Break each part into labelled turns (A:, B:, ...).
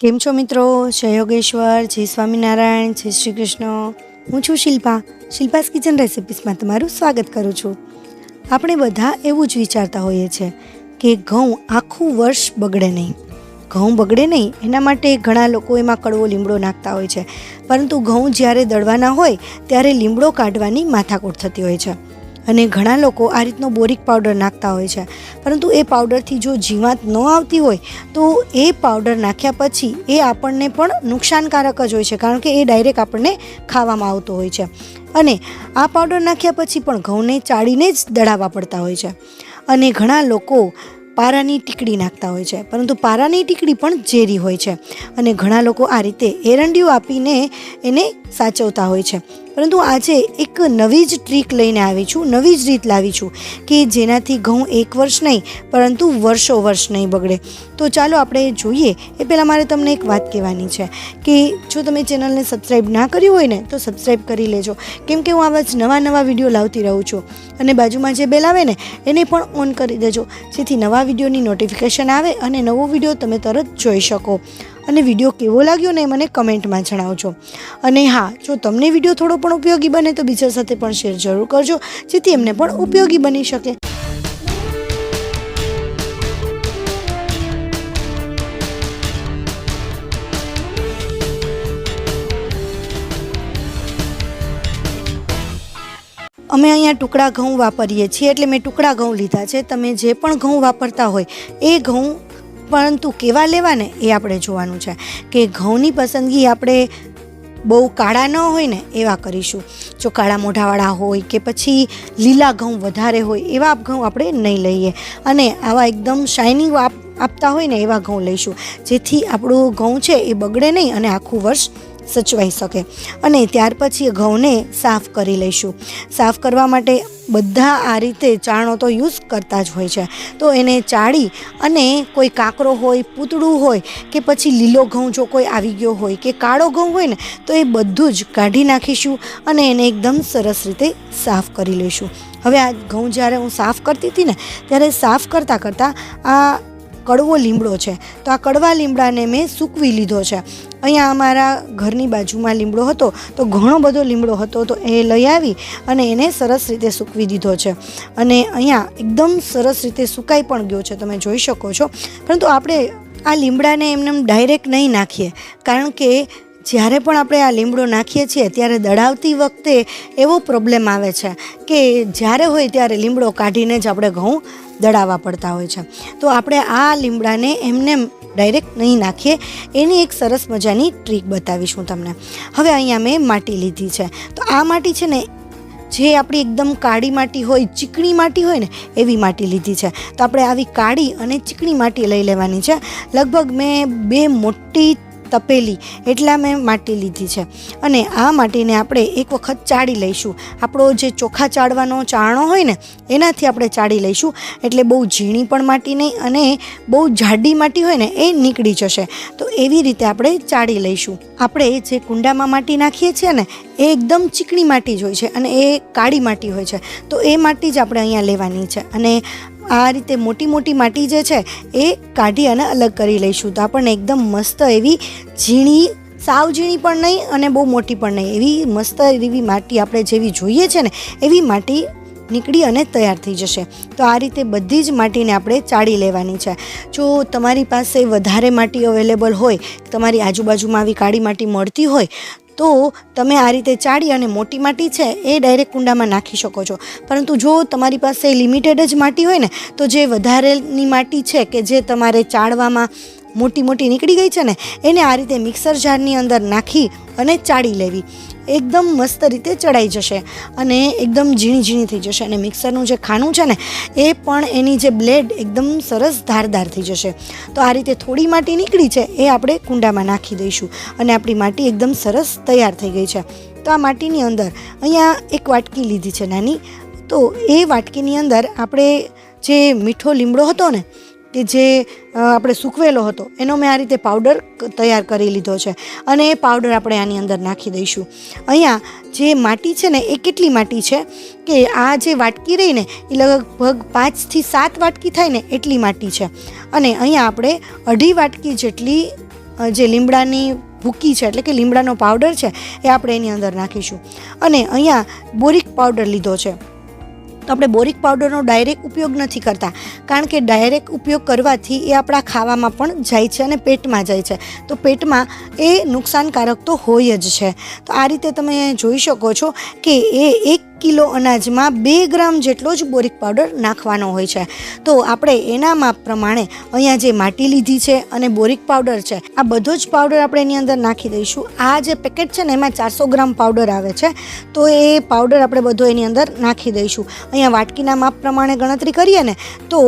A: કેમ છો મિત્રો? જય યોગેશ્વર, જય સ્વામિનારાયણ, જય શ્રી કૃષ્ણ. હું છું શિલ્પા. શિલ્પાસ કિચન રેસિપીસમાં તમારું સ્વાગત કરું છું. આપણે બધા એવું જ વિચારતા હોઈએ છીએ કે ઘઉં આખું વર્ષ બગડે નહીં. ઘઉં બગડે નહીં, એના માટે ઘણા લોકો એમાં કડવો લીમડો નાખતા હોય છે. પરંતુ ઘઉં જ્યારે દળવાના હોય, ત્યારે લીમડો કાઢવાની માથાકૂટ થતી હોય છે. અને ઘણા લોકો આ રીતનો બોરિક પાવડર નાખતા હોય છે. પરંતુ એ પાવડરથી જો જીવાત ન આવતી હોય, તો એ પાવડર નાખ્યા પછી એ આપણને પણ નુકસાનકારક જ હોય છે, કારણ કે એ ડાયરેક્ટ આપણને ખાવામાં આવતો હોય છે. અને આ પાવડર નાખ્યા પછી પણ ઘઉંને ચાળીને જ દળાવવા પડતા હોય છે. અને ઘણા લોકો પારાની ટીકડી નાખતા હોય છે, પરંતુ પારાની ટીકડી પણ ઝેરી હોય છે. અને ઘણા લોકો આ રીતે એરંડિયું આપીને એને સાચવતા હોય છે. પરંતુ આજે એક નવી જ ટ્રીક લઈને આવી છું, નવી જ રીત લાવી છું કે જેનાથી ઘઉં એક વર્ષ નહીં, પરંતુ વર્ષો વર્ષ નહીં બગડે. તો ચાલો આપણે જોઈએ, એ પહેલાં મારે તમને એક વાત કહેવાની છે કે જો તમે ચેનલને સબસ્ક્રાઈબ ના કર્યું હોય ને, તો સબસ્ક્રાઈબ કરી લેજો. કેમ કે હું આવા જ નવા નવા વીડિયો લાવતી રહું છું. અને બાજુમાં જે બેલ આવે ને, એને પણ ઓન કરી દેજો. જેથી નવા વિડીયોની નોટિફિકેશન આવે અને નવો વીડિયો તમે તરત જોઈ શકો. અને વીડિયો કેવો લાગ્યો ને મને કમેન્ટમાં જણાવજો. અને હા, જો તમને વીડિયો થોડો પણ ઉપયોગી બને તો બીજા સાથે પણ શેર જરૂર કરજો, જેથી એમને પણ ઉપયોગી બની શકે. અમે અહીંયા ટુકડા ઘઉં વાપરીએ છીએ, એટલે મેં ટુકડા ઘઉં લીધા છે. તમે જે પણ ઘઉં વાપરતા હોય, એ ઘઉં પરંતુ કેવા લેવાને એ આપણે જોવાનું છે કે ઘઉંની પસંદગી આપણે બહુ કાળા ન હોય ને એવા કરીશું. જો કાળા મોઢાવાળા હોય કે પછી લીલા ઘઉં વધારે હોય એવા ઘઉં આપણે નહીં લઈએ. અને આવા એકદમ શાઇનિંગ આપતા હોય ને એવા ઘઉં લઈશું. જેથી આપણું ઘઉં છે એ બગડે નહીં અને આખું વર્ષ સચવાઈ શકે. અને ત્યાર પછી ઘઉંને સાફ કરી લઈશું. સાફ કરવા માટે બધા આ રીતે ચાણો તો યુઝ કરતા જ હોય છે. તો એને ચાળી અને કોઈ કાંકરો હોય, પૂતળું હોય કે પછી લીલો ઘઉં જો કોઈ આવી ગયો હોય કે કાળો ઘઉં હોય ને, તો એ બધું જ કાઢી નાખીશું અને એને એકદમ સરસ રીતે સાફ કરી લઈશું. હવે આ ઘઉં જ્યારે હું સાફ કરતી હતી ને, ત્યારે સાફ કરતાં કરતાં આ કડવો લીમડો છે. તો આ કડવા લીમડાને મેં સૂકવી લીધો છે. અહીંયા અમારા ઘરની બાજુમાં લીમડો હતો, તો ઘણો બધો લીમડો હતો, તો એ લઈ આવી અને એને સરસ રીતે સૂકવી દીધો છે. અને અહીંયા એકદમ સરસ રીતે સુકાઈ પણ ગયો છે, તમે જોઈ શકો છો. પરંતુ આપણે આ લીમડાને એમને ડાયરેક્ટ નહીં નાખીએ, કારણ કે જ્યારે પણ આપણે આ લીમડો નાખીએ છીએ, ત્યારે દળાવતી વખતે એવો પ્રોબ્લેમ આવે છે કે જ્યારે હોય ત્યારે લીમડો કાઢીને જ આપણે ઘઉં દળાવવા પડતા હોય છે. તો આપણે આ લીમડાને એમને ડાયરેક્ટ નહીં નાખીએ, એની એક સરસ મજાની ટ્રીક બતાવીશું તમને. હવે અહીંયા મેં માટી લીધી છે. તો આ માટી છે ને, જે આપણી એકદમ કાળી માટી હોય, ચીકણી માટી હોય ને, એવી માટી લીધી છે. તો આપણે આવી કાળી અને ચીકણી માટી લઈ લેવાની છે. લગભગ મેં બે મોટી તપેલી એટલા મેં માટી લીધી છે. અને આ માટીને આપણે એક વખત ચાળી લઈશું. આપણો જે ચોખા ચાળવાનો ચાળણો હોય ને, એનાથી આપણે ચાળી લઈશું. એટલે બહુ ઝીણી પણ માટી નહીં અને બહુ જાડી માટી હોય ને, એ નીકળી જશે. તો એવી રીતે આપણે ચાળી લઈશું. આપણે જે કુંડામાં માટી નાખીએ છીએ ને, એ એકદમ ચીકણી માટી જ હોય છે અને એ કાળી માટી હોય છે. તો એ માટી જ આપણે અહીંયા લેવાની છે. અને આ રીતે મોટી મોટી માટી જે છે, એ કાઢી અને અલગ કરી લઈશું. તો આપણને એકદમ મસ્ત એવી ઝીણી, સાવ ઝીણી પણ નહીં અને બહુ મોટી પણ નહીં. એવી મસ્ત એવી માટી આપણે જેવી જોઈએ છે ને, એવી માટી નીકળી અને તૈયાર થઈ જશે. તો આ રીતે બધી જ માટીને આપણે ચાળી લેવાની છે. જો તમારી પાસે વધારે માટી અવેલેબલ હોય, તમારી આજુબાજુમાં આવી કાળી માટી મળતી હોય તો તમે આ રીતે ચાળી અને મોટી માટી છે એ ડાયરેક્ટ કુંડામાં નાખી શકો છો. પરંતુ જો તમારી પાસે લિમિટેડ જ માટી હોય ને, તો જે વધારેની માટી છે કે જે તમારે ચાળવામાં મોટી મોટી નીકળી ગઈ છે ને, એને આ રીતે મિક્સર જારની અંદર નાખી અને ચાળી લેવી. એકદમ મસ્ત રીતે ચડાઈ જશે અને એકદમ ઝીણી ઝીણી થઈ જશે અને મિક્સરનું જે ખાનું છે ને, એ પણ એની જે બ્લેડ એકદમ સરસ ધારદાર થઈ જશે. તો આ રીતે થોડી માટી નીકળી છે, એ આપણે કુંડામાં નાખી દઈશું અને આપણી માટી એકદમ સરસ તૈયાર થઈ ગઈ છે. તો આ માટીની અંદર અહીંયા એક વાટકી લીધી છે નાની. તો એ વાટકીની અંદર આપણે જે મીઠો લીમડો હતો ને કે જે આપણે સૂકવેલો હતો, એનો મેં આ રીતે પાવડર તૈયાર કરી લીધો છે. અને એ પાવડર આપણે આની અંદર નાખી દઈશું. અહીંયા જે માટી છે ને, એ કેટલી માટી છે? કે આ જે વાટકી રહી ને, એ લગભગ પાંચથી સાત વાટકી થાય ને, એટલી માટી છે. અને અહીંયા આપણે અઢી વાટકી જેટલી જે લીમડાની ભૂકી છે, એટલે કે લીમડાનો પાવડર છે, એ આપણે એની અંદર નાખીશું. અને અહીંયા બોરિક પાવડર લીધો છે. તો આપણે બોરિક પાવડરનો ડાયરેક્ટ ઉપયોગ નથી કરતા. કારણ કે ડાયરેક્ટ ઉપયોગ કરવાથી એ આપણા ખાવામાં પણ જાય છે અને પેટમાં જાય છે. તો પેટમાં એ નુકસાનકારક તો હોય જ છે. તો આ રીતે તમે જોઈ શકો છો કે એ એક કિલો અનાજમાં બે ગ્રામ જેટલો જ બોરિક પાવડર નાખવાનો હોય છે. તો આપણે એના માપ પ્રમાણે અહીંયા જે માટી લીધી છે અને બોરિક પાવડર છે, આ બધો જ પાવડર આપણે એની અંદર નાખી દઈશું. આ જે પેકેટ છે ને, એમાં ચારસો ગ્રામ પાવડર આવે છે. તો એ પાવડર આપણે બધો એની અંદર નાખી દઈશું. અહીંયા વાટકીના માપ પ્રમાણે ગણતરી કરીએ ને, તો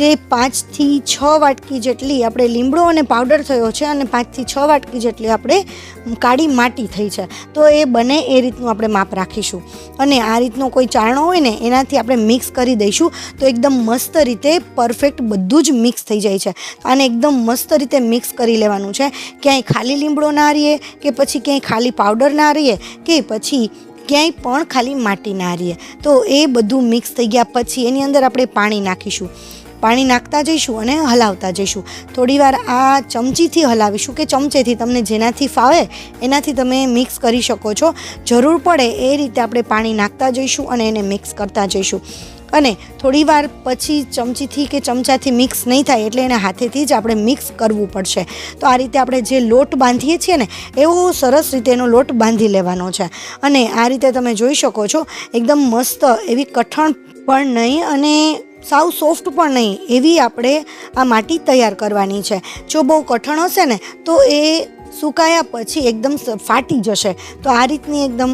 A: જે પાંચથી છ વાટકી જેટલી આપણે લીમડો અને પાવડર થયો છે અને પાંચથી છ વાટકી જેટલી આપણે કાળી માટી થઈ છે. તો એ બને એ રીતનું આપણે માપ રાખીશું. અને આ રીતનો કોઈ ચારણો હોય ને, એનાથી આપણે મિક્સ કરી દઈશું. તો એકદમ મસ્ત રીતે પરફેક્ટ બધું જ મિક્સ થઈ જાય છે. આને એકદમ મસ્ત રીતે મિક્સ કરી લેવાનું છે. ક્યાંય ખાલી લીમડો ના રહીએ કે પછી ક્યાંય ખાલી પાવડર ના રહીએ કે પછી ક્યાંય પણ ખાલી માટી ના રહીએ તો એ બધું મિક્સ થઈ ગયા. પછી એની અંદર આપણે પાણી નાખીશું. પાણી નાખતા જઈશું અને હલાવતા જઈશું. થોડીવાર આ ચમચીથી હલાવીશું કે ચમચેથી તમને જેનાથી ફાવે એનાથી તમે મિક્સ કરી શકો છો. જરૂર પડે એ રીતે આપણે પાણી નાખતા જઈશું અને એને મિક્સ કરતા જઈશું. અને થોડીવાર પછી ચમચીથી કે ચમચાથી મિક્સ નહીં થાય એટલે એને હાથેથી જ આપણે મિક્સ કરવું પડશે. તો આ રીતે આપણે જે લોટ બાંધીએ છીએ ને, એવો સરસ રીતે એનો લોટ બાંધી લેવાનો છે. અને આ રીતે તમે જોઈ શકો છો, એકદમ મસ્ત એવી કઠણ પણ નહીં અને સાવ સોફ્ટ પણ નહીં, એવી આપણે આ માટી તૈયાર કરવાની છે. જો બહુ કઠણ હશે ને, તો એ સુકાયા પછી એકદમ ફાટી જશે. તો આ રીતની એકદમ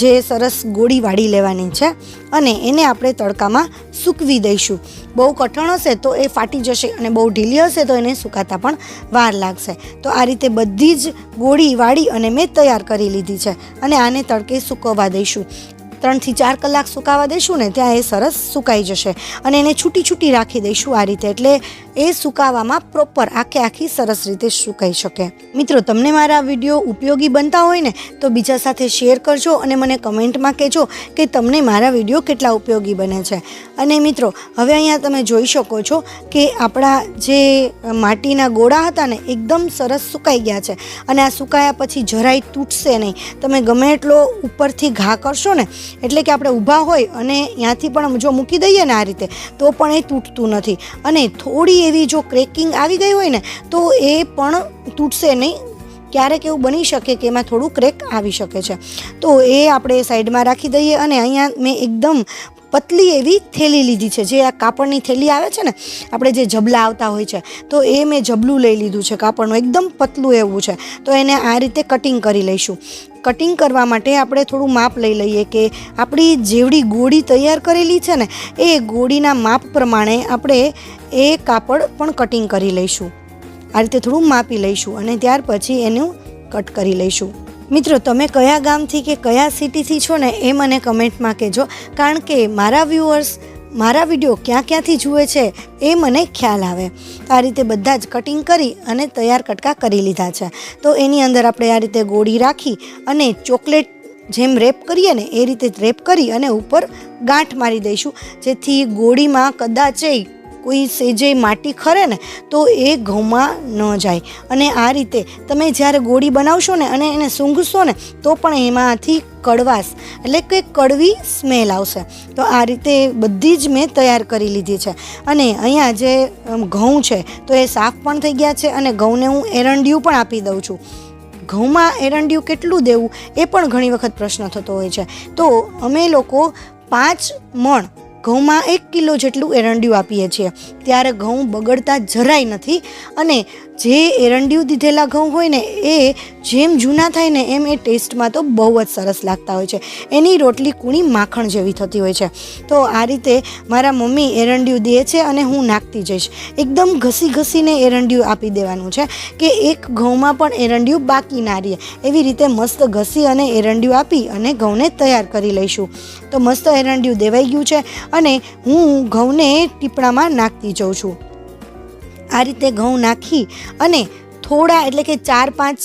A: જે સરસ ગોળી વાળી લેવાની છે અને એને આપણે તડકામાં સૂકવી દઈશું. બહુ કઠણ હશે તો એ ફાટી જશે અને બહુ ઢીલી હશે તો એને સુકાતા પણ વાર લાગશે. તો આ રીતે બધી જ ગોળી વાળી અને મેં તૈયાર કરી લીધી છે અને આને તડકે સૂકવવા દઈશું. ત્રણથી ચાર કલાક સુકાવા દઈશું ને ત્યાં એ સરસ સુકાઈ જશે અને એને છૂટી છૂટી રાખી દઈશું આ રીતે. એટલે એ સુકાવામાં પ્રોપર આખે આખી સરસ રીતે સુકાઈ શકે. મિત્રો, તમને મારા વીડિયો ઉપયોગી બનતા હોય ને, તો બીજા સાથે શેર કરજો અને મને કમેન્ટમાં કહેજો કે તમને મારા વીડિયો કેટલા ઉપયોગી બને છે. અને મિત્રો, હવે અહીંયા તમે જોઈ શકો છો કે આપણા જે માટીના ગોળા હતા ને, એકદમ સરસ સુકાઈ ગયા છે. અને આ સુકાયા પછી જરાય તૂટશે નહીં. તમે ગમે એટલો ઉપરથી ઘા કરશો ને એટલે કે આપણે ઊભા હોય અને ત્યાંથી પણ જો મૂકી દઈએ ને આ રીતે, તો પણ એ તૂટતું નથી. અને થોડી એવી જો ક્રેકિંગ આવી ગઈ હોય ને, તો એ પણ તૂટશે નહીં. ક્યારેક એવું બની શકે કે એમાં થોડું ક્રેક આવી શકે છે. તો એ આપણે સાઈડમાં રાખી દઈએ અને અહીંયા મેં એકદમ પતલી એવી થેલી લીધી છે. જે આ કાપડની થેલી આવે છે ને, આપણે જે જબલા આવતા હોય છે, તો એ મેં જબલું લઈ લીધું છે કાપડનું. એકદમ પતલું એવું છે. તો એને આ રીતે કટિંગ કરી લઈશું. કટિંગ કરવા માટે આપણે થોડું માપ લઈ લઈએ કે આપણી જેવડી ગોળી તૈયાર કરેલી છે ને, એ ગોળીના માપ પ્રમાણે આપણે એ કાપડ પણ કટિંગ કરી લઈશું. આ રીતે થોડું માપી લઈશું અને ત્યાર પછી એનું કટ કરી લઈશું. મિત્રો, તમે કયા ગામથી કે કયા સિટીથી છો ને એ મને કમેન્ટમાં કહેજો. કારણ કે મારા વ્યૂઅર્સ મારા વીડિયો ક્યાં ક્યાંથી જુએ છે એ મને ખ્યાલ આવે. આ રીતે બધા જ કટિંગ કરી અને તૈયાર કટકા કરી લીધા છે. તો એની અંદર આપણે આ રીતે ગોળી રાખી અને ચોકલેટ જેમ રેપ કરીએ ને એ રીતે રેપ કરી અને ઉપર ગાંઠ મારી દઈશું. જેથી ગોળીમાં કદાચ કોઈ સેજે માટી ખરે ને, તો એ ઘઉંમાં ન જાય. અને આ રીતે તમે જ્યારે ગોળી બનાવશો ને અને એને સૂંઘશો ને, તો પણ એમાંથી કડવાશ, એટલે કે કડવી સ્મેલ આવશે. તો આ રીતે બધી જ મેં તૈયાર કરી લીધી છે. અને અહીંયા જે ઘઉં છે, તો એ સાફ પણ થઈ ગયા છે અને ઘઉંને હું એરંડિયું પણ આપી દઉં છું. ઘઉંમાં એરંડિયું કેટલું દેવું, એ પણ ઘણી વખત પ્રશ્ન થતો હોય છે. તો અમે લોકો પાંચ મણ ઘઉંમાં એક કિલો જેટલું એરંડિયું આપીએ છીએ. ત્યારે ઘઉં બગડતા જરાય નથી અને જે એરંડિયું દીધેલા ઘઉં હોય ને, એ જેમ જૂના થાય ને, એમ એ ટેસ્ટમાં તો બહુ જ સરસ લાગતા હોય છે. એની રોટલી કૂણી માખણ જેવી થતી હોય છે. તો આ રીતે મારા મમ્મી એરંડિયું દે છે અને હું નાખતી જઈશ. એકદમ ઘસી ઘસીને એરંડિયું આપી દેવાનું છે કે એક ઘઉંમાં પણ એરંડિયું બાકી ના રહે. એવી રીતે મસ્ત ઘસી અને એરંડિયું આપી અને ઘઉંને તૈયાર કરી લઈશું. તો મસ્ત એરંડિયું દેવાઈ ગયું છે. અને હું ઘઉંને ટીપણામાં નાખતી જાઉં છું. આ રીતે ઘઉં નાખી અને થોડા એટલે કે ચાર પાંચ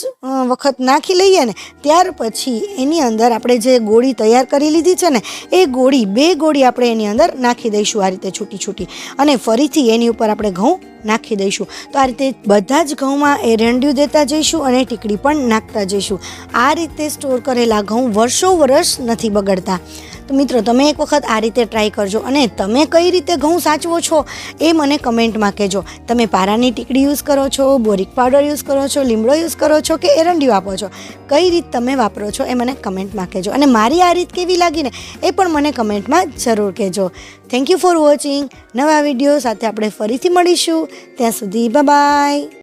A: વખત નાખી લઈએ ને, ત્યાર પછી એની અંદર આપણે જે ગોળી તૈયાર કરી લીધી છે ને, એ ગોળી, બે ગોળી આપણે એની અંદર નાખી દઈશું આ રીતે છૂટી છૂટી. અને ફરીથી એની ઉપર આપણે ઘઉં નાખી દઈશું. તો આ રીતે બધા જ ઘઉંમાં એ રેંડ્યું દેતા જઈશું અને ટીકડી પણ નાખતા જઈશું. આ રીતે સ્ટોર કરેલા ઘઉં વર્ષો વર્ષ નથી બગડતા. તો મિત્રો, તમે એક વખત આ રીતે ટ્રાય કરજો અને તમે કઈ રીતે ઘઉં સાચવો છો એ મને કમેન્ટમાં કહેજો. તમે પારાની ટીકડી યુઝ કરો છો, બોરિક પાવડર યુઝ કરો છો, લીમડો યુઝ કરો છો કે એરંડિયું આપો છો? કઈ રીત તમે વાપરો છો એ મને કમેન્ટમાં કહેજો. અને મારી આ રીત કેવી લાગીને એ પણ મને કમેન્ટમાં જરૂર કહેજો. થેન્ક યુ ફોર વોચિંગ નવા વીડિયો સાથે આપણે ફરીથી મળીશું. That's the bye bye.